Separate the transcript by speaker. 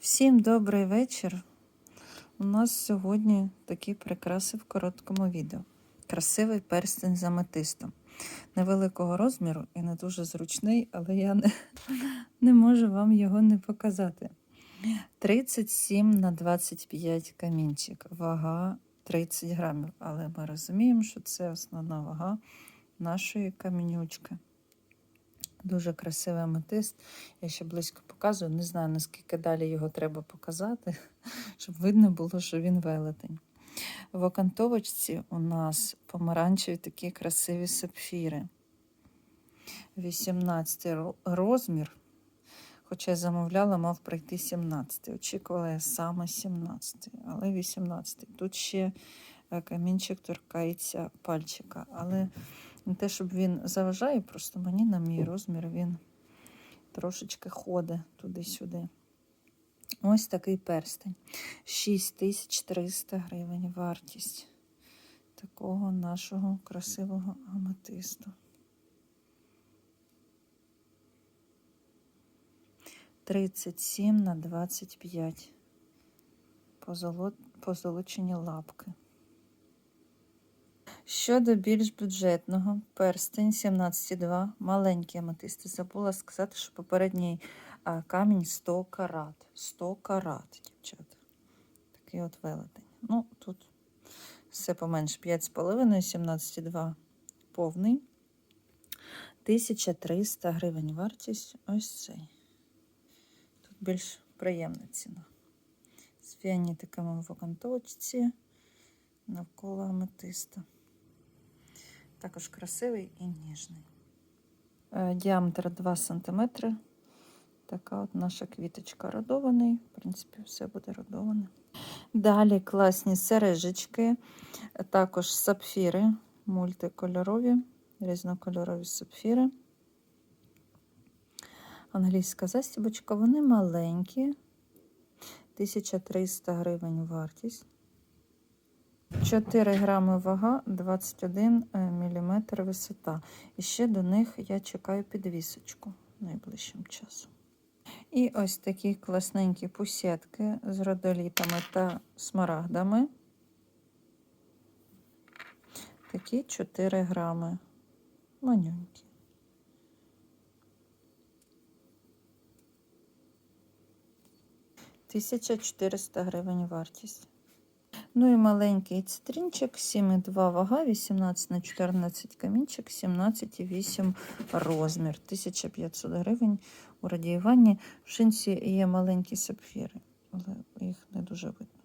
Speaker 1: Всім добрий вечір. У нас сьогодні такі прикраси в короткому відео. Красивий перстень з аметистом. Невеликого розміру і не дуже зручний, але я не, не можу вам його не показати. 37 на 25 камінчик. Вага 30 грамів. Але ми розуміємо, що це основна вага нашої камінючки. Дуже красивий аметист. Я ще близько показую. Не знаю, наскільки далі його треба показати, щоб видно було, що він велетень. В окантовочці у нас помаранчеві такі красиві сапфіри. 18 ро- розмір. Хоча я замовляла, мав прийти 17. Очікувала я саме 17, але 18. Тут ще е, камінчик торкається пальчика. Але не те, щоб він заважає, просто мені на мій розмір він трошечки ходить туди-сюди. Ось такий перстень. 6300 гривень вартість такого нашого красивого аметисту. 37 на 25. Позолочені лапки. Щодо більш бюджетного, перстень 17,2, маленькі аметисти. Забула сказати, що попередній камінь 100 карат. 100 карат, дівчата. Такий от велетень. Ну, тут все поменше 5,5, 17,2 повний. 1300 гривень вартість. Ось цей. Тут більш приємна ціна. З фіанітиками в окантовочці навколо аметиста. Також красивий і ніжний. Е, Діаметр 2 см. Така от наша квіточка родований. В принципі, все буде родоване. Далі класні сережечки, також сапфіри, мультикольорові, різнокольорові сапфіри. Англійська застібочка, вони маленькі, 1300 гривень вартість. 4 грами вага, 21 мм висота. І ще до них я чекаю підвісочку найближчим часом. І ось такі класненькі пусетки з родолітами та смарагдами. Такі 4 грами. Манюнькі. Тисяча 400 гривень вартість. Ну і маленький цитринчик, 7,2 вага, 18 на 14 камінчик, 17,8 розмір, 1500 гривень у радіюванні. В шинці є маленькі сапфіри, але їх не дуже видно.